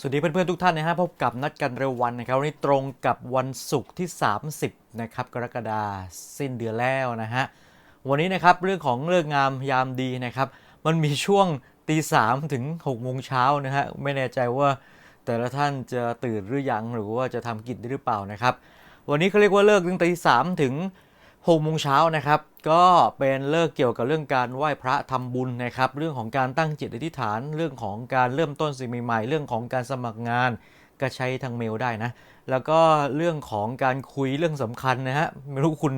สวัสดีเพื่อนๆทุกท่านนะฮะพบกับนัดกันเร็ววันนะครับวันนี้ตรงกับวันศุกร์ที่ 30นะครับกรกฎาคมสิ้นเดือนแล้วนะฮะวันนี้นะครับเรื่องของเลิกงามยามดีนะครับมันมีช่วงตีสามถึง6โมงเช้านะฮะไม่แน่ใจว่าแต่ละท่านจะตื่นหรือยังหรือว่าจะทำกิจได้หรือเปล่านะครับวันนี้เขาเรียกว่าเลิกตั้งแต่ตีสามถึง 6โมงเช้านะครับ ก็เป็นเลิกเกี่ยวกับเรื่องการไหว้พระทำบุญนะครับ เรื่องของการตั้งจิตอธิษฐาน เรื่องของการเริ่มต้นสิ่งใหม่ๆ เรื่องของการสมัครงานก็ใช้ทางเมลได้นะ แล้วก็เรื่องของการคุยเรื่องสำคัญนะฮะ ไม่รู้คุณ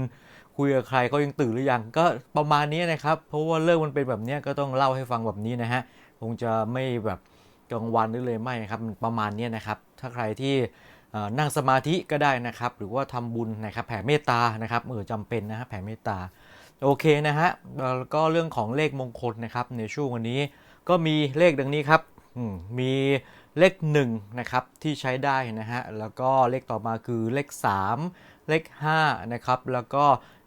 คุยกับใครเขายังตื่นหรือยัง ก็ประมาณนี้นะครับ เพราะว่าเรื่องมันเป็นแบบนี้ก็ต้องเล่าให้ฟังแบบนี้นะฮะ คงจะไม่แบบกลางวันหรือเลยไม่นะครับ ประมาณนี้นะครับ ถ้าใครที่ นั่งสมาธิก็ได้นะครับ หรือว่าทำบุญนะครับแผ่เมตตานะครับเออจำเป็นนะฮะแผ่เมตตาโอเคนะฮะแล้วก็เรื่องของเลขมงคลนะครับในช่วงวันนี้ก็มีเลขดังนี้ครับมีเลข1นะครับที่ใช้ได้นะฮะแล้วก็เลขต่อมาคือเลข 3 เลข5นะครับแล้วก็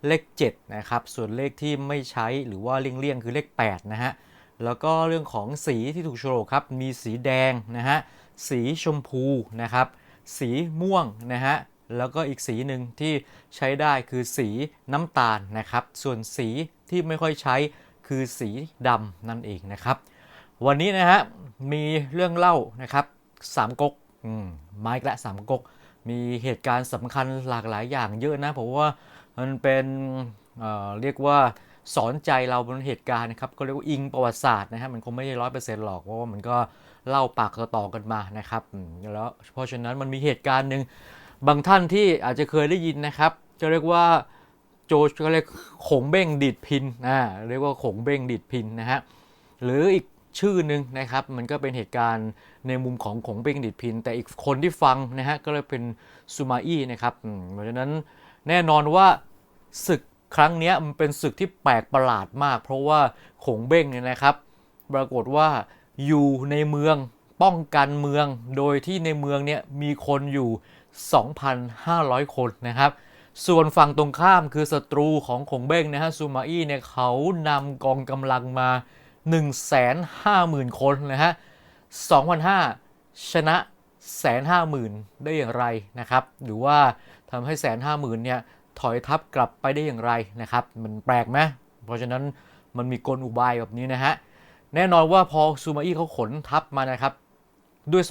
เลข7นะครับส่วนเลขที่ไม่ใช้หรือว่าเลี่ยงๆคือเลข8นะฮะแล้วก็เรื่องของสีที่ถูกโฉลกครับมีสีแดงนะฮะสีชมพูนะครับ สีม่วงนะฮะแล้วก็อีกสีหนึ่งที่ใช้ได้คือสีน้ำตาลนะครับ ส่วนสีที่ไม่ค่อยใช้คือสีดำนั่นเองนะครับ วันนี้นะฮะมีเรื่องเล่านะครับสามก๊กมไม้ละสามก๊กมีเหตุการณ์สำคัญหลากหลายอย่างเยอะนะผมว่ามันเป็นเเรียกว่าสอนใจเราบนเหตุการณ์นะครับก็เรียกว่าอิงประวัติศาสตร์นะฮะมันคงไม่ใช่ร้อยเปอร์เซ็นต์หรอกเพราะว่ามันก็ เล่าปากต่อกันมานะครับแล้วเพราะฉะนั้นมันมีเหตุการณ์หนึ่งบางท่านที่อาจจะเคยได้ยินนะครับ จะเรียกว่าโจก็เรียกขงเบ้งดีดพินอ่าเรียกว่าขงเบ้งดีดพินนะฮะหรืออีกชื่อหนึ่งนะครับมันก็เป็นเหตุการณ์ในมุมของขงเบ้งดีดพิน แต่อีกคนที่ฟังนะฮะก็เลยเป็นซูมาอี้นะครับเพราะฉะนั้นแน่นอนว่าศึกครั้งนี้มันเป็นศึกที่แปลกประหลาดมาก เพราะว่าขงเบ้งเนี่ยนะครับ ปรากฏว่า อยู่ในเมืองป้องกันเมือง โดยที่ในเมืองเนี่ยมีคนอยู่ 2,500 คนนะครับ ส่วนฝั่งตรงข้ามคือศัตรูของขงเบ้งนะฮะซูมาอี้เนี่ยเขานำกองกำลังมา 150,000 คนนะฮะ2,500ชนะแสนห้าหมื่นได้อย่างไรนะครับ หรือว่าทำให้แสนห้าหมื่นเนี่ยถอยทับกลับไปได้อย่างไรนะครับ มันแปลกไหมเพราะฉะนั้นมันมีกลอุบายแบบนี้นะฮะ แน่นอนว่าพอซูมาอี้เขาขนทัพมานะครับ ด้วย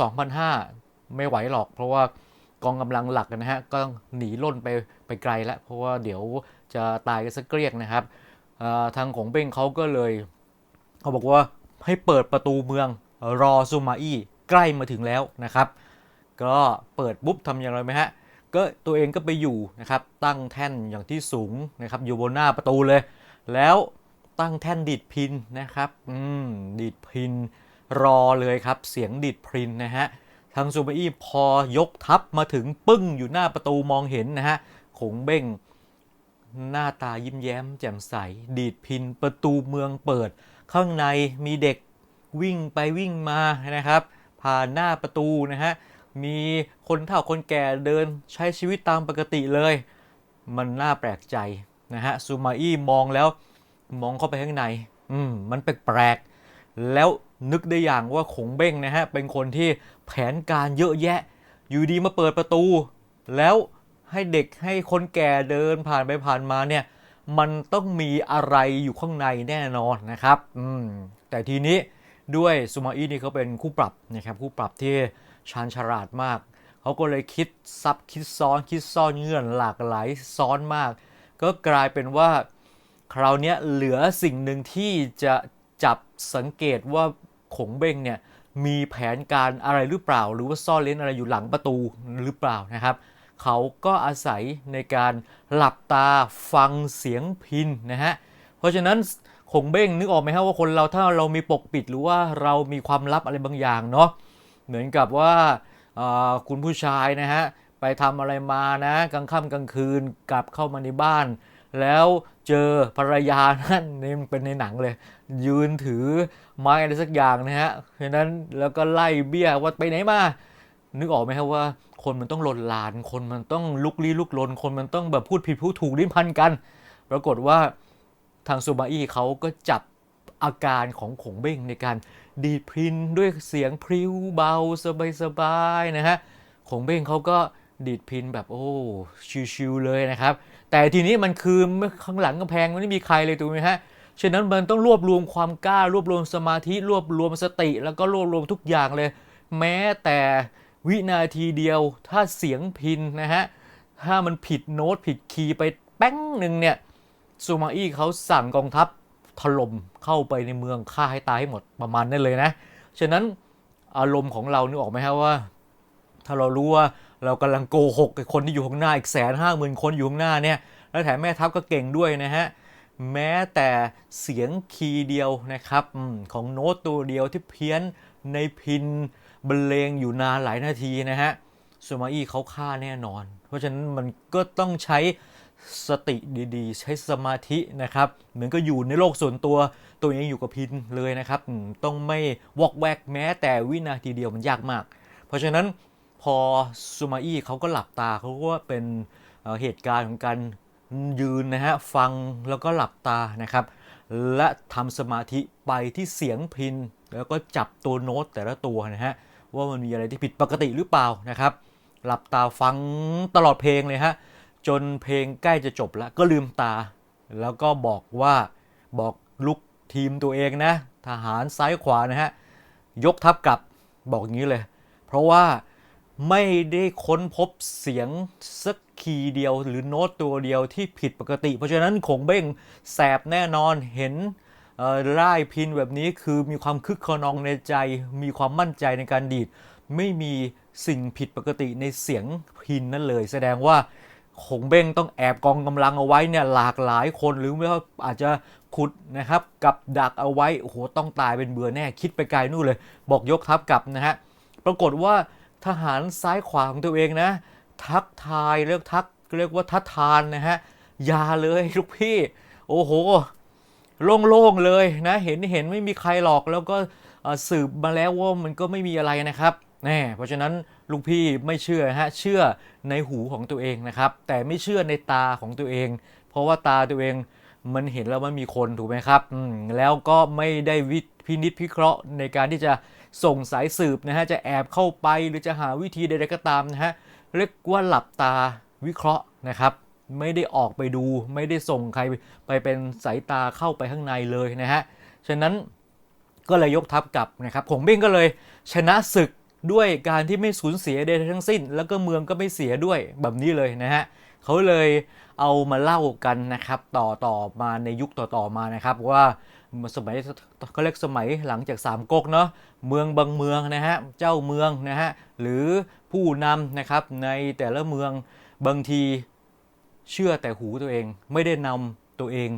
2,500ไม่ไหวหรอก เพราะว่ากองกำลังหลักนะฮะก็ต้องหนีล่นไปไปไกลแล้ว เพราะว่าเดี๋ยวจะตายกันสักเกลียกนะครับทางของเบ้งเขาก็เลยเขาบอกว่าให้เปิดประตูเมืองรอซูมาอี้ใกล้มาถึงแล้วนะครับ ก็เปิดปุ๊บทำอย่างไรไหมฮะก็ตัวเองก็ไปอยู่นะครับตั้งแท่นอย่างที่สูงนะครับอยู่บนหน้าประตูเลย แล้ว ตั้งแท่นดีดพินนะครับอืมดีดพินรอเลยครับ เสียงดีดพินนะฮะทางซูเปอร์อี้พอยกทัพมาถึงปึ้งอยู่หน้าประตูมองเห็นนะฮะขงเบ้งหน้าตายิ้มแย้มแจ่มใส ดีดพินประตูเมืองเปิด ข้างในมีเด็กวิ่งไปวิ่งมานะครับ ผ่านหน้าประตูนะฮะมีคนเฒ่าคนแก่เดินใช้ชีวิตตามปกติเลย มันน่าแปลกใจนะฮะซูมาอี้มองแล้ว มองเข้าไปข้างใน อืมมันแปลกๆแล้วนึกได้อย่างว่าขงเบ้งนะฮะ เป็นคนที่แผนการเยอะแยะ อยู่ดีมาเปิดประตู แล้วให้เด็กให้คนแก่เดินผ่านไปผ่านมาเนี่ย มันต้องมีอะไรอยู่ข้างในแน่นอนนะครับ อืม แต่ทีนี้ด้วยซูมาอี้นี่เขาเป็นคู่ปรับนะครับ คู่ปรับที่ชาญฉลาดมาก เขาก็เลยคิดซับคิดซ้อนคิดซ่อนเงื่อนหลากหลายซ้อนมาก ก็กลายเป็นว่า คราวนี้เหลือสิ่งหนึ่งที่จะจับสังเกตว่าขงเบ้งเนี่ยมีแผนการอะไรหรือเปล่า หรือว่าซ่อนเล้นอะไรอยู่หลังประตูหรือเปล่านะครับ เขาก็อาศัยในการหลับตาฟังเสียงพินนะฮะเพราะฉะนั้นขงเบ้งนึกออกไหมฮะว่าคนเราถ้าเรามีปกปิดหรือว่าเรามีความลับอะไรบางอย่างเนาะเหมือนกับว่าคุณผู้ชายนะฮะไปทำอะไรมานะกลางค่ำกลางคืนกลับเข้ามาในบ้าน แล้ว เจอภรรยานั่นนี่มันเป็นในหนังเลย ยืนถือไม้อะไรสักอย่างนะฮะเพราะฉะนั้นแล้วก็ไล่เบี้ยว่าไปไหนมา นึกออกไหมครับว่าคนมันต้องลนลาน คนมันต้องลุกลี้ลุกลน คนมันต้องแบบพูดผิดพูดถูกลิ้นพันกัน ปรากฏว่าทางซูมาอี้เขาก็จับอาการของขงเบ้งในการดีดพรินด้วยเสียงพริ้วเบาสบายๆนะฮะขงเบ้งเขาก็ดีดพินแบบโอ้ชิวๆเลยนะครับ แต่ทีนี้มันคือข้างหลังกำแพงมันไม่มีใครเลยถูกไหมฮะฉะนั้นมันต้องรวบรวมความกล้ารวบรวมสมาธิรวบรวมสติ แล้วก็รวบรวมทุกอย่างเลย แม้แต่วินาทีเดียวถ้าเสียงพินนะฮะถ้ามันผิดโน้ตผิดคีย์ไปแป้งหนึ่งเนี่ยซูมาอี้เขาสั่งกองทัพถล่มเข้าไปในเมืองฆ่าให้ตายให้หมดประมาณนั้นเลยนะ ฉะนั้นอารมณ์ของเรานึกออกไหมฮะว่า ถ้าเรารู้ว่า เรากำลังโกหกคนที่อยู่ข้างหน้าอีกแสนห้าหมื่นคนอยู่ข้างหน้าเนี่ย แล้วแถมแม่ทัพก็เก่งด้วยนะฮะ แม้แต่เสียงคีย์เดียวนะครับอของโน้ตตัวเดียวที่เพี้ยนในพินบรรเลงอยู่นานหลายนาทีนะฮะซูมาอี้เขาฆ่าแน่นอน เพราะฉะนั้นมันก็ต้องใช้สติดีๆ ใช้สมาธินะครับ เหมือนก็อยู่ในโลกส่วนตัวตัวเองอยู่กับพินเลยนะครับ ต้องไม่วอกแวกแม้แต่วินาทีเดียวมันยากมาก เพราะฉะนั้น พอซูมาอี้เขาก็หลับตาเขาก็ว่าเป็นเอ่อเหตุการณ์ของการยืนนะฮะฟังแล้วก็หลับตานะครับ และทำสมาธิไปที่เสียงพิน แล้วก็จับตัวโน้ตแต่ละตัวนะฮะว่ามันมีอะไรที่ผิดปกติหรือเปล่านะครับ หลับตาฟังตลอดเพลงเลยฮะจนเพลงใกล้จะจบแล้วก็ลืมตา แล้วก็บอกว่าบอกลุกทีมตัวเองนะ ทหารซ้ายขวานะฮะยกทัพกลับบอกอย่างนี้เลย เพราะว่า ไม่ได้ค้นพบเสียงสักคีย์เดียวหรือโน้ตตัวเดียวที่ผิดปกติ เพราะฉะนั้นคงเบ้งแสบแน่นอนเห็นร่ายพินแบบนี้คือมีความคึกขนองในใจ มีความมั่นใจในการดีด ไม่มีสิ่งผิดปกติในเสียงพินนั่นเลย แสดงว่าคงเบ้งต้องแอบกองกำลังเอาไว้เนี่ยหลากหลายคนหรือไม่ว่าอาจจะขุดนะครับกับดักเอาไว้โอ้โหต้องตายเป็นเบื่อแน่คิดไปไกลนู่นเลย บอกยกทัพกลับนะฮะปรากฏว่า ทหารซ้ายขวาของตัวเองนะ ทักทายเรียกทักเรียกว่าทัดทานนะฮะอยาเลยลูกพี่ โอ้โห โล่งๆเลยนะ เห็นเห็นไม่มีใครหรอกแล้วก็สืบมาแล้วว่ามันก็ไม่มีอะไรนะครับแน่เพราะฉะนั้นลูกพี่ไม่เชื่อฮะเชื่อในหูของตัวเองนะครับ แต่ไม่เชื่อในตาของตัวเอง เพราะว่าตาตัวเองมันเห็นแล้วมันมีคนถูกไหมครับแล้วก็ไม่ได้วิพินิจพิเคราะห์ในการที่จะ ส่งสายสืบนะฮะจะแอบเข้าไปหรือจะหาวิธีใดๆก็ตามนะฮะเรียกว่าหลับตาวิเคราะห์นะครับไม่ได้ออกไปดูไม่ได้ส่งใครไปเป็นสายตาเข้าไปข้างในเลยนะฮะ ฉะนั้นก็เลยยกทัพกลับนะครับผงเบ้งก็เลยชนะศึกด้วยการที่ไม่สูญเสียใดทั้งสิ้น แล้วก็เมืองก็ไม่เสียด้วยแบบนี้เลยนะฮะเขาเลยเอามาเล่ากันนะครับ ต่อต่อมาในยุคต่อๆมานะครับว่า สมัยเขาเรียกสมัยหลังจากสามก๊กเนาะเมืองบางเมืองนะฮะเจ้าเมืองนะฮะหรือผู้นำนะครับในแต่ละเมืองบางทีเชื่อแต่หูตัวเอง ไม่ได้นำตัวเอง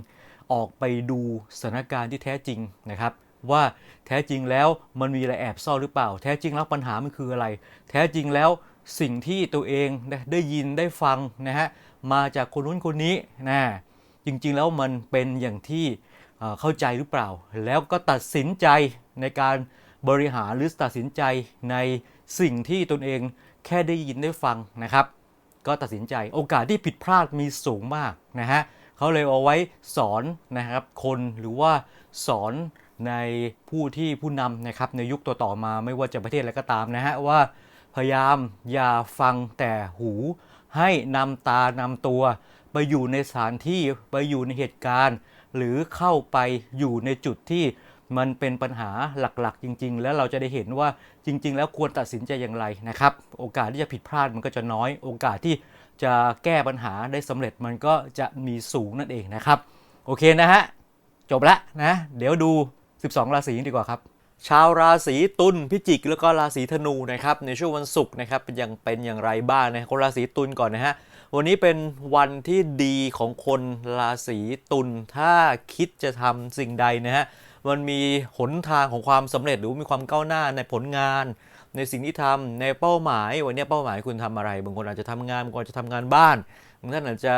ออกไปดูสถานการณ์ที่แท้จริงนะครับว่าแท้จริงแล้วมันมีอะไรแอบซ่อนหรือเปล่า แท้จริงแล้วปัญหามันคืออะไร แท้จริงแล้วสิ่งที่ตัวเองได้ได้ยินได้ฟังนะฮะมาจากคนนู้นคนนี้นะจริงๆแล้วมันเป็นอย่างที่ เข้าใจหรือเปล่า แล้วก็ตัดสินใจในการบริหารหรือตัดสินใจในสิ่งที่ตนเองแค่ได้ยินได้ฟังนะครับ ก็ตัดสินใจโอกาสที่ผิดพลาดมีสูงมากนะฮะเขาเลยเอาไว้สอนนะครับคนหรือว่าสอนในผู้ที่ผู้นำนะครับในยุคต่อๆมาไม่ว่าจะประเทศอะไรก็ตามนะฮะว่าพยายามอย่าฟังแต่หู ให้นำตานำตัว ไปอยู่ในสถานที่ไปอยู่ในเหตุการณ์ หรือเข้าไปอยู่ในจุดที่มันเป็นปัญหาหลักๆ จริง ๆ แล้วเราจะได้เห็นว่าจริง ๆ แล้วควรตัดสินใจอย่างไรนะครับ โอกาสที่จะผิดพลาดมันก็จะน้อย โอกาสที่จะแก้ปัญหาได้สำเร็จมันก็จะมีสูงนั่นเองนะครับ โอเคนะฮะ จบละนะ เดี๋ยวดู 12 ราศีดีกว่าครับ ชาวราศีตุลพิจิกแล้วก็ราศีธนูนะครับในช่วงวันศุกร์นะครับเป็นอย่างเป็นอย่างไรบ้างนะคนราศีตุลก่อนนะฮะ วันนี้เป็นวันที่ดีของคนราศีตุลถ้าคิดจะทำสิ่งใดนะฮะมันมีหนทางของความสำเร็จหรือมีความก้าวหน้าในผลงาน ในสิ่งที่ทำในเป้าหมาย วันนี้เป้าหมายคุณทำอะไร บางคนอาจจะทำงานบางคนจจะทำงานบ้านบางท่านอาจจะ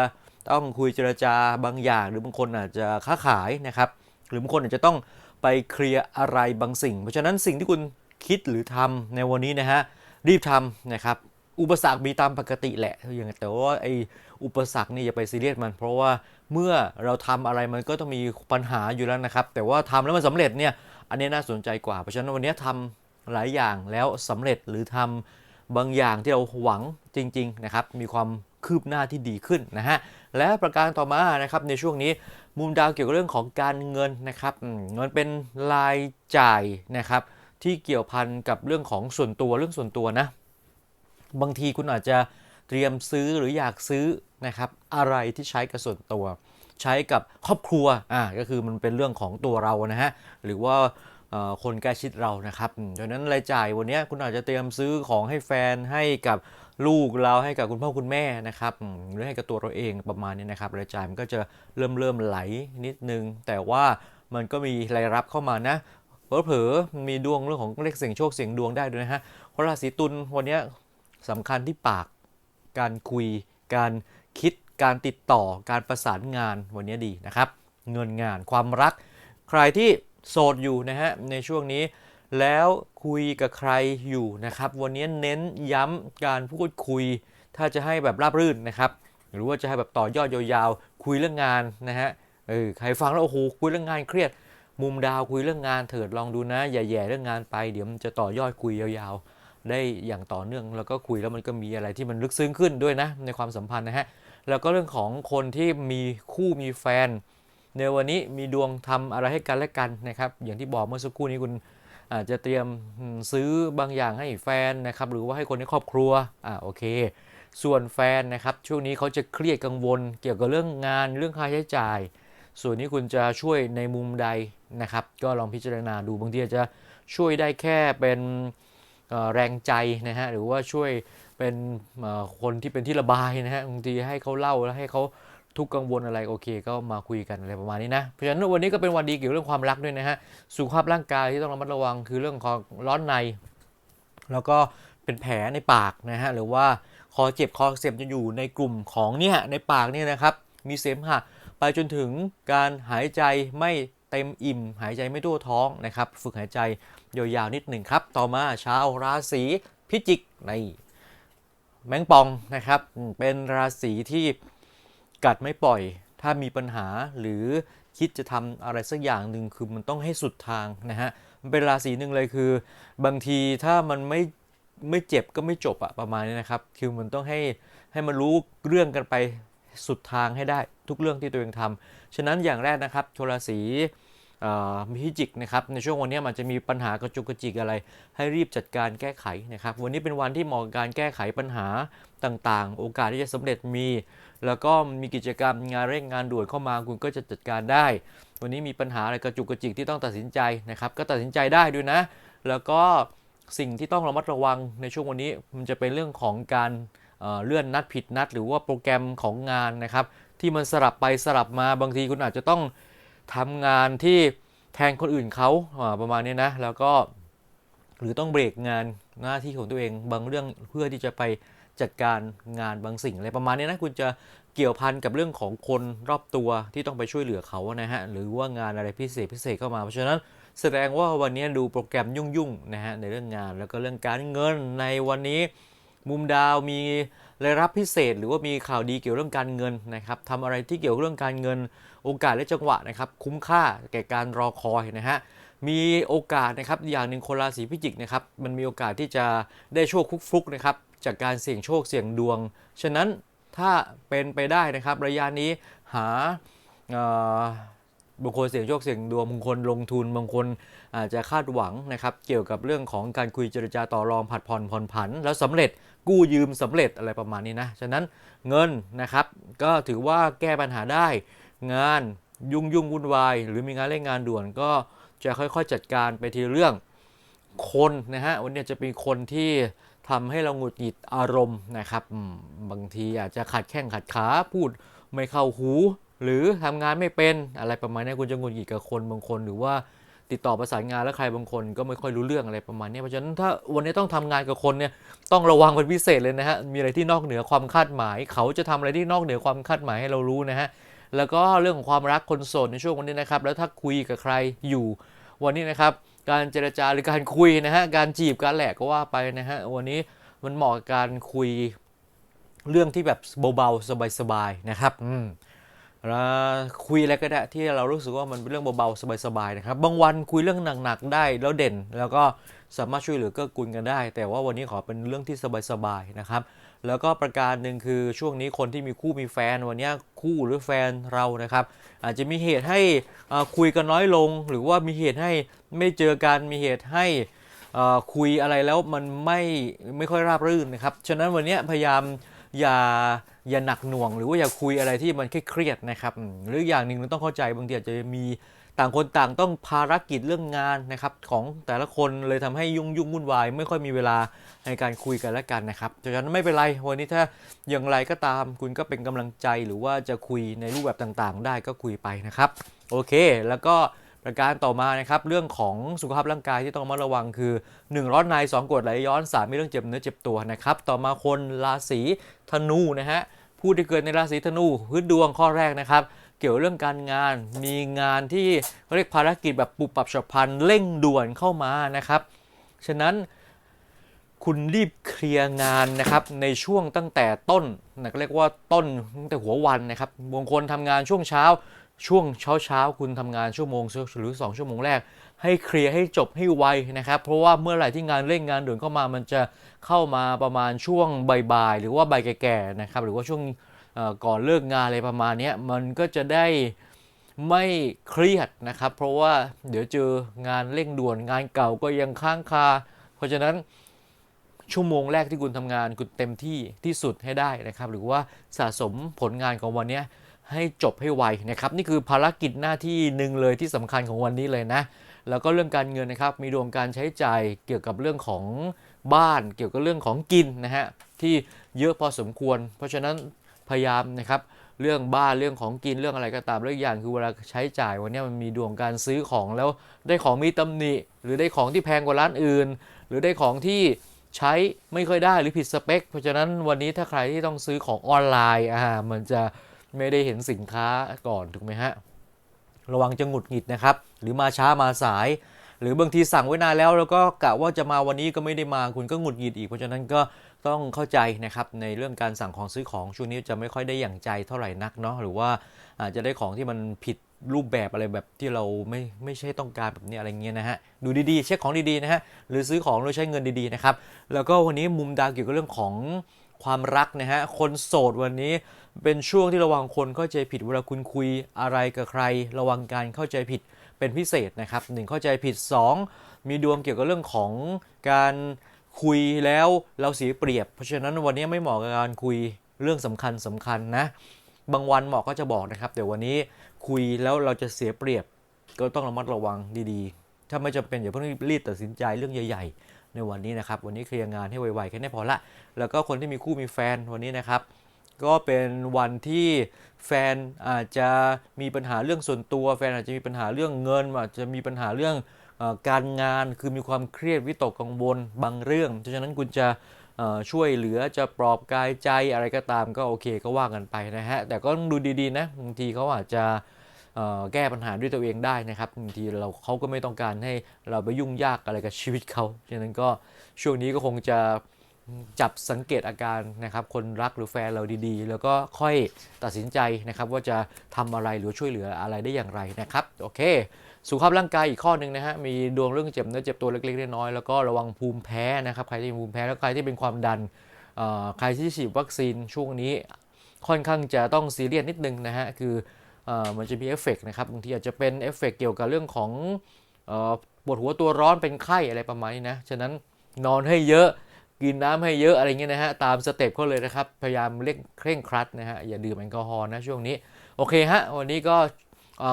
ต้องคุยเจรจาบางอย่าง หรือบางคนอาจจะค้าขายนะครับ หรือบางคนอาจจะต้องไปเคลียร์อะไรบางสิ่ง เพราะฉะนั้นสิ่งที่คุณคิดหรือทำในวันนี้นะฮะรีบทำนะครับ อุปสรรคมีตามปกติแหละอย่างแต่ว่าไออุปสรรคนี่อย่าไปซีเรียสมัน เพราะว่าเมื่อเราทำอะไรมันก็ต้องมีปัญหาอยู่แล้วนะครับ แต่ว่าทำแล้วมันสำเร็จเนี่ยอันนี้น่าสนใจกว่า เพราะฉะนั้นวันนี้ทำหลายอย่างแล้วสำเร็จหรือทำบางอย่างที่เราหวังจริง ๆ นะครับ มีความคืบหน้าที่ดีขึ้นนะฮะและประการต่อมานะครับในช่วงนี้มุมดาวเกี่ยวกับเรื่องของการเงินนะครับมเงินเป็นรายจ่ายนะครับที่เกี่ยวพันกับเรื่องของส่วนตัวเรื่องส่วนตัวนะ บางทีคุณอาจจะเตรียมซื้อหรืออยากซื้อนะครับอะไรที่ใช้กับส่วนตัว ใช้กับครอบครัวอ่าก็คือมันเป็นเรื่องของตัวเรานะฮะหรือว่าคนใกล้ชิดเรานะครับดังนั้นรายจ่ายวันนี้คุณอาจจะเตรียมซื้อของให้แฟนให้กับลูกเราให้กับคุณพ่อคุณแม่นะครับหรือให้กับตัวเราเองประมาณนี้นะครับรายจ่ายมันก็จะเริ่มเริ่มไหลนิดนึง แต่ว่ามันก็มีรายรับเข้ามานะเผลอๆมีดวงเรื่องของเลขเสียงโชคเสียงดวงได้ด้วยนะฮะเพราะราศีตุลวันนี้ สำคัญที่ปาก การคุย การคิด การติดต่อ การประสานงานวันนี้ดีนะครับ เงินงานความรัก ใครที่โสดอยู่นะฮะในช่วงนี้ แล้วคุยกับใครอยู่นะครับ วันนี้เน้นย้ำการพูดคุย ถ้าจะให้แบบราบรื่นนะครับ หรือว่าจะให้แบบต่อยอดยาวๆ คุยเรื่องงานนะฮะเออใครฟังแล้วโอ้โหคุยเรื่องงานเครียด มุมดาวคุยเรื่องงานเถิดลองดูนะ อย่าแย่เรื่องงานไป เดี๋ยวมันจะต่อยอดคุยยาวๆ ได้อย่างต่อเนื่องแล้วก็คุยแล้วมันก็มีอะไรที่มันลึกซึ้งขึ้นด้วยนะในความสัมพันธ์นะฮะแล้วก็เรื่องของคนที่มีคู่มีแฟน ในวันนี้มีดวงทำอะไรให้กันและกันนะครับ อย่างที่บอกเมื่อสักครู่นี้คุณอาจจะเตรียมซื้อบางอย่างให้แฟนนะครับหรือว่าให้คนในครอบครัวอ่าโอเค ส่วนแฟนนะครับช่วงนี้เขาจะเครียดกังวล เกี่ยวกับเรื่องงานเรื่องค่าใช้จ่าย ส่วนนี้คุณจะช่วยในมุมใดนะครับ ก็ลองพิจารณาดูบางทีอาจจะช่วยได้แค่เป็น แรงใจนะฮะหรือว่าช่วยเป็นคนที่เป็นที่ระบายนะฮะบางทีให้เขาเล่าแล้วให้เขาทุกข์กังวลอะไรโอเค ก็มาคุยกันอะไรประมาณนี้นะเพราะฉะนั้นวันนี้ก็เป็นวันดีเกี่ยวกับเรื่องความรักด้วยนะฮะสุขภาพร่างกายที่ต้องระมัดระวังคือเรื่องของร้อนใน แล้วก็เป็นแผลในปากนะฮะหรือว่าคอเจ็บคอเสียบจะอยู่ในกลุ่มของเนี่ยในปากเนี่ยนะครับมีเสมหะไปจนถึงการหายใจไม่เต็มอิ่ม หายใจไม่ทั่วท้องนะครับ ฝึกหายใจ ยาวๆนิดหนึ่งครับ ต่อมาชาวราศีพิจิกในแมงปองนะครับ เป็นราศีที่กัดไม่ปล่อย ถ้ามีปัญหาหรือคิดจะทำอะไรสักอย่างหนึ่งคือมันต้องให้สุดทางนะฮะมันเป็นราศีหนึ่งเลยคือ บางทีถ้ามันไม่ไม่เจ็บก็ไม่จบอะประมาณนี้นะครับ คือมันต้องให้ให้มันรู้เรื่องกันไปสุดทางให้ได้ทุกเรื่องที่ตัวเองทำฉะนั้นอย่างแรกนะครับโทราศี พิจิกนะครับในช่วงวันนี้มันจะมีปัญหากระจุกกระจิกอะไร ให้รีบจัดการแก้ไขนะครับ วันนี้เป็นวันที่เหมาะกับการแก้ไขปัญหาต่างๆ โอกาสที่จะสำเร็จมี แล้วก็มีกิจกรรมงานเร่งงานด่วนเข้ามาคุณก็จะจัดการได้ วันนี้มีปัญหาอะไรกระจุกกระจิกที่ต้องตัดสินใจนะครับ ก็ตัดสินใจได้ด้วยนะ แล้วก็สิ่งที่ต้องระมัดระวังในช่วงวันนี้มันจะเป็นเรื่องของการเเลื่อนนัดผิดนัด หรือว่าโปรแกรมของงานนะครับ ที่มันสลับไปสลับมาบางทีคุณอาจจะต้อง ทำงานที่แทนคนอื่นเขาาประมาณนี้นะ แล้วก็หรือต้องเบรกงานหน้าที่ของตัวเองบางเรื่องเพื่อที่จะไปจัดการงานบางสิ่งอะไรประมาณนี้นะคุณจะเกี่ยวพันกับเรื่องของคนรอบตัวที่ต้องไปช่วยเหลือเขานะฮะหรือว่างานอะไรพิเศษพิเศษเข้ามาเพราะฉะนั้นแสดงว่าวันนี้ดูโปรแกรมยุ่งๆนะฮะในเรื่องงานแล้วก็เรื่องการเงินในวันนี้ มุมดาวมีรายรับพิเศษ หรือว่ามีข่าวดีเกี่ยวเรื่องการเงินนะครับทำอะไรที่เกี่ยวกับเรื่องการเงิน โอกาสและจังหวะนะครับ คุ้มค่าแก่การรอคอยนะฮะมีโอกาสนะครับอย่างหนึ่งคนราศีพิจิกนะครับมันมีโอกาสที่จะได้โชคฟลุกนะครับจากการเสี่ยงโชคเสี่ยงดวง ฉะนั้นถ้าเป็นไปได้นะครับระยะนี้หา บางคนเสี่ยงโชคเสี่ยงดวงบางคนลงทุนบางคนอาจจะคาดหวังนะครับเกี่ยวกับเรื่องของการคุยเจรจาต่อรองผัดผ่อนผ่อนผัน แล้วสำเร็จกู้ยืมสำเร็จอะไรประมาณนี้นะ ฉะนั้นเงินนะครับก็ถือว่าแก้ปัญหาได้งานยุ่งยุ่งวุ่นวาย หรือมีงานเร่งงานด่วนก็จะค่อยๆจัดการไปทีเรื่องคนนะฮะวันนี้จะเป็นคนที่ทำให้เราหงุดหงิดอารมณ์นะครับบางทีอาจจะขัดแข้งขัดขาพูดไม่เข้าหู หรือทำงานไม่เป็นอะไรประมาณนี้คุณจะงุดหงิดกับคนบางคน หรือว่าติดต่อประสานงานแล้วใครบางคนก็ไม่ค่อยรู้เรื่องอะไรประมาณนี้เพราะฉะนั้นถ้าวันนี้ต้องทำงานกับคนเนี่ยต้องระวังเป็นพิเศษเลยนะฮะมีอะไรที่นอกเหนือความคาดหมาย เขาจะทำอะไรที่นอกเหนือความคาดหมายให้เรารู้นะฮะแล้วก็เรื่องของความรักคนโสดในช่วงวันนี้นะครับ แล้วถ้าคุยกับใครอยู่วันนี้นะครับ การเจรจาหรือการคุยนะฮะการจีบการแหลกก็ว่าไปนะฮะวันนี้มันเหมาะกับการคุยเรื่องที่แบบเบาๆสบายๆนะครับอืม ล้คุยอะไรก็ได้ที่เรารู้สึกว่ามันเป็นเรื่องเบาๆสบายๆนะครับบางวันคุยเรื่องหนักๆได้แล้วเด่น แล้วก็สามารถช่วยเหลือเกื้อกูลกันได้ แต่ว่าวันนี้ขอเป็นเรื่องที่สบายๆนะครับ แล้วก็ประการหนึ่งคือช่วงนี้คนที่มีคู่มีแฟนวันนี้คู่หรือแฟนเรานะครับ อาจจะมีเหตุให้คุยกันน้อยลง หรือว่ามีเหตุให้ไม่เจอกันมีเหตุให้คุยอะไรแล้วมันไม่ไม่ค่อยราบรื่นนะครับฉะนั้นวันนี้พยายาม อย่าอย่าหนักหน่วง หรือว่าอย่าคุยอะไรที่มันเครียดนะครับหรืออย่างหนึ่งเราต้องเข้าใจบางทีอาจจะมีต่างคนต่างต้องภารกิจเรื่องงานนะครับของแต่ละคนเลยทำให้ยุ่งยุ่งวุ่นวายไม่ค่อยมีเวลาในการคุยกันและกันนะครับฉะนั้นไม่เป็นไรวันนี้ถ้าอย่างไรก็ตามคุณก็เป็นกำลังใจหรือว่าจะคุยในรูปแบบต่างๆ ได้ก็คุยไปนะครับ โอเค แล้วก็ ประการต่อมานะครับเรื่องของสุขภาพร่างกายที่ต้องระมาระวังคือ1ร้อนใน2กรดไหลย้อน 3 มีเรื่องเจ็บเนื้อเจ็บตัวนะครับต่อมาคนราศีธนูนะฮะผู้ที่เกิดในราศีธนูพื้นดวงข้อแรกนะครับ เกี่ยวเรื่องการงานมีงานที่เรียกภารกิจแบบปุบปับฉับพลันเร่งด่วนเข้ามานะครับ ฉะนั้นคุณรีบเคลียร์งานนะครับในช่วงตั้งแต่ต้นนะก็เรียกว่าต้นตั้งแต่หัววันนะครับบางคนทำงานช่วงเช้า ช่วงเช้าเช้าคุณทำงานชั่วโมงหรือ 2 ชั่วโมงแรก ให้เคลียร์ให้จบให้ไวนะครับ เพราะว่าเมื่อไหร่ที่งานเร่งงานด่วนเข้ามามันจะเข้ามาประมาณช่วงบ่ายๆหรือว่าบ่ายแก่ๆนะครับหรือว่าช่วงก่อนเลิกงานอะไรประมาณนี้มันก็จะได้ไม่เครียดนะครับ เพราะว่าเดี๋ยวเจองานเร่งด่วนงานเก่าก็ยังค้างคา เพราะฉะนั้นชั่วโมงแรกที่คุณทำงานคุณเต็มที่ที่สุดให้ได้นะครับ หรือว่าสะสมผลงานของวันนี้ ให้จบให้ไวนะครับนี่คือภารกิจหน้าที่หนึ่งเลยที่สำคัญของวันนี้เลยนะ แล้วก็เรื่องการเงินนะครับ มีดวงการใช้จ่ายเกี่ยวกับเรื่องของบ้าน เกี่ยวกับเรื่องของกินนะฮะที่เยอะพอสมควร เพราะฉะนั้นพยายามนะครับเรื่องบ้านเรื่องของกินเรื่องอะไรก็ตามเรื่องอย่างคือเวลาใช้จ่ายวันนี้มันมีดวงการซื้อของแล้วได้ของมีตำหนิ หรือได้ของที่แพงกว่าร้านอื่น หรือได้ของที่ใช้ไม่ค่อยได้หรือผิดสเปค เพราะฉะนั้นวันนี้ถ้าใครที่ต้องซื้อของออนไลน์อ่ามันจะ ไม่ได้เห็นสินค้าก่อนถูกไหมฮะ ระวังจะหงุดหงิดนะครับ หรือมาช้ามาสาย หรือบางทีสั่งไว้นานแล้ว แล้วก็กะว่าจะมาวันนี้ก็ไม่ได้มาคุณก็หงุดหงิดอีก เพราะฉะนั้นก็ต้องเข้าใจนะครับในเรื่องการสั่งของซื้อของช่วงนี้จะไม่ค่อยได้อย่างใจเท่าไหร่นักเนาะหรือว่าอาจจะได้ของที่มันผิดรูปแบบอะไรแบบที่เราไม่ไม่ใช่ต้องการแบบนี้อะไรเงี้ยนะฮะดูดีๆ เช็คของดีๆนะฮะหรือซื้อของโดยใช้เงินดีๆนะครับแล้วก็วันนี้มุมดาวเกี่ยวกับเรื่องของความรักนะฮะคนโสดวันนี้ เป็นช่วงที่ระวังคนเข้าใจผิดเวลาคุณคุยอะไรกับใคร ระวังการเข้าใจผิดเป็นพิเศษนะครับหนึ่งเข้าใจผิด 2 มีดวงเกี่ยวกับเรื่องของการคุยแล้วเราเสียเปรียบ เพราะฉะนั้นวันนี้ไม่เหมาะกับการคุยเรื่องสำคัญสำคัญนะ บางวันหมอก็จะบอกนะครับ เดี๋ยววันนี้คุยแล้วเราจะเสียเปรียบ ก็ต้องระมัดระวังดีๆ ถ้าไม่จำเป็นอย่าเพิ่งรีบตัดสินใจเรื่องใหญ่ๆ ในวันนี้นะครับ วันนี้เคลียร์งานให้ไวๆแค่นี้พอละ แล้วก็คนที่มีคู่มีแฟนวันนี้นะครับ ก็เป็นวันที่แฟนอาจจะมีปัญหาเรื่องส่วนตัว แฟนอาจจะมีปัญหาเรื่องเงิน อาจจะมีปัญหาเรื่องอการงานคือมีความเครียดวิตกกังวลบางเรื่องเพราะฉะนั้นคุณจะช่วยเหลือจะปลอบกายใจอะไรก็ตามก็โอเคก็ว่ากันไปนะฮะ แต่ก็ต้องดูดีๆนะบางทีเขาอาจจะแก้ปัญหาด้วยตัวเองได้นะครับบางทีเราเขาก็ไม่ต้องการให้เราไปยุ่งยากอะไรกับชีวิตเขาฉะนั้นก็ช่วงนี้ก็คงจะ จับสังเกตอาการนะครับคนรักหรือแฟนเราดีๆ แล้วก็ค่อยตัดสินใจนะครับว่าจะทำอะไรหรือช่วยเหลืออะไรได้อย่างไรนะครับโอเค สุขภาพร่างกายอีกข้อหนึ่งนะฮะมีดวงเรื่องเจ็บเนื้อเจ็บตัวเล็กๆน้อยๆแล้วก็ระวังภูมิแพ้นะครับใครที่มีภูมิแพ้แล้วใครที่เป็นความดันใครที่ฉีดวัคซีนช่วงนี้ค่อนข้างจะต้องซีเรียสนิดนึงนะฮะคืออมันจะมีเอฟเฟกต์นะครับบางทีอาจจะเป็นเอฟเฟกต์เกี่ยวกับเรื่องของอปวดหัวตัวร้อนเป็นไข้อะไรประมาณนี้นะฉะนั้นนอนให้เยอะ กินน้ำให้เยอะอะไรเงี้ยนะฮะตามสเต็ปเขาเลยนะครับ พยายามเร่งเคร่งครัดนะฮะอย่าดื่มแอลกอฮอล์นะช่วงนี้ โอเคฮะวันนี้ก็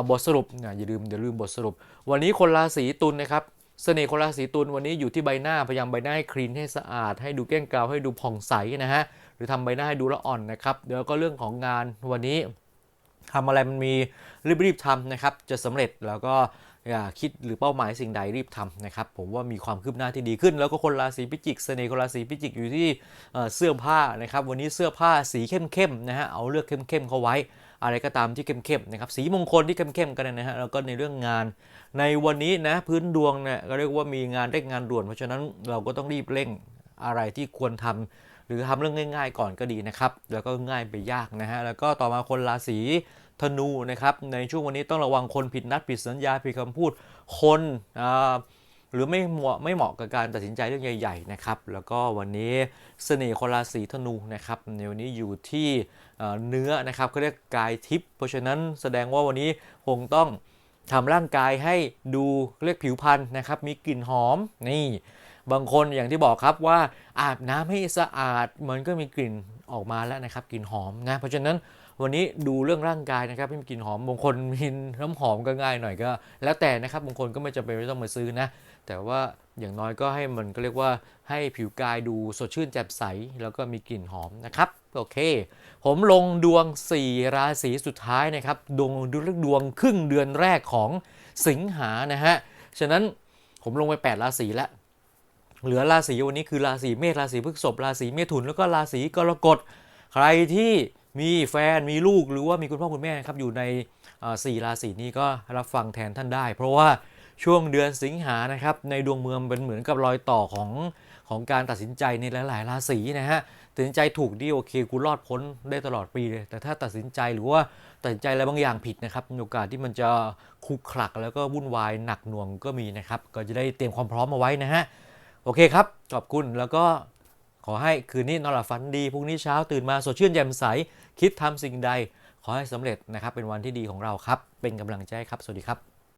บทสรุปนะอย่าลืมอย่าลืมบทสรุป วันนี้คนราศีตุลนะครับเสน่ห์คนราศีตุลวันนี้อยู่ที่ใบหน้าพยายามใบหน้าให้คลีนให้สะอาด ให้ดูเกลี้ยงเกลาให้ดูผ่องใสนะฮะหรือทำใบหน้าให้ดูละอ่อนนะครับเดี๋ยวก็เรื่องของงานวันนี้ทำอะไรมันมีรีบๆทำนะครับจะสำเร็จแล้วก็ อย่าคิดหรือเป้าหมายสิ่งใดรีบทำนะครับ ผมว่ามีความคืบหน้าที่ดีขึ้น แล้วก็คนราศีพิจิกเสน่ห์คนราศีพิจิกอยู่ที่เสื้อผ้านะครับ วันนี้เสื้อผ้าสีเข้มๆนะฮะเอาเลือกเข้มๆเข้าไว้ อะไรก็ตามที่เข้มๆนะครับสีมงคลที่เข้มๆกันนะฮะแล้วก็ในเรื่องงาน ในวันนี้นะพื้นดวงเนี่ยก็เรียกว่ามีงานเร่งงานด่วน เพราะฉะนั้นเราก็ต้องรีบเร่งอะไรที่ควรทำหรือทำเรื่องง่าย ๆ ก่อนก็ดีนะครับ แล้วก็ง่ายไปยากนะฮะ แล้วก็ต่อมาคนราศี ธนูนะครับในช่วงวันนี้ต้องระวังคนผิดนัดผิดสัญญาผิดคำพูดคนหรือไม่เหมาะไม่เหมาะกับการตัดสินใจเรื่องใหญ่ๆนะครับแล้วก็วันนี้เสน่ห์คนราศีธนูนะครับในวันนี้อยู่ที่เอ่อเนื้อนะครับเขาเรียกกายทิพย์เพราะฉะนั้นแสดงว่าวันนี้คงต้องทำร่างกายให้ดูเรียกผิวพรรณนะครับมีกลิ่นหอมนี่บางคนอย่างที่บอกครับว่าอาบน้ำให้สะอาดมันก็มีกลิ่นออกมาแล้วนะครับกลิ่นหอมนะเพราะฉะนั้น วันนี้ดูเรื่องร่างกายนะครับให้มีกลิ่นหอมบางคนมีน้ำหอมก็ง่ายหน่อยก็ แล้วแต่นะครับบางคนก็ไม่จำเป็นไม่ต้องมาซื้อนะ แต่ว่าอย่างน้อยก็ให้มันก็เรียกว่าให้ผิวกายดูสดชื่นแจ่มใส แล้วก็มีกลิ่นหอมนะครับโอเค ผมลงดวง 4 ราศีสุดท้ายนะครับ ดวงดูเรื่องดวงครึ่งเดือนแรกของสิงหานะฮะฉะนั้นผมลงไป 8 ราศีแล้วเหลือราศีวันนี้คือราศีเมษราศีพฤษภราศีเมถุนแล้วก็ราศีกรกฎ ใครที่ มีแฟนมีลูกหรือว่ามีคุณพ่อคุณแม่ครับอยู่ในสี่ราศีนี้ก็รับฟังแทนท่านได้ เพราะว่าช่วงเดือนสิงหานะครับในดวงเมืองเป็นเหมือนกับรอยต่อของของการตัดสินใจในหลายๆราศีนะฮะตัดสินใจถูกดีโอเคกูรอดพ้นได้ตลอดปีเลยแต่ถ้าตัดสินใจหรือว่าตัดสินใจอะไรบางอย่างผิดนะครับมีโอกาสที่มันจะคุกคลักแล้วก็วุ่นวายหนักหน่วงก็มีนะครับ ก็จะได้เตรียมความพร้อมมาไว้นะฮะโอเคครับขอบคุณแล้วก็ ขอให้คืนนี้นอนหลับฝันดีพรุ่งนี้เช้าตื่นมาสดชื่นแจ่มใสคิดทำสิ่งใด ขอให้สำเร็จนะครับเป็นวันที่ดีของเราครับ เป็นกำลังใจครับ สวัสดีครับ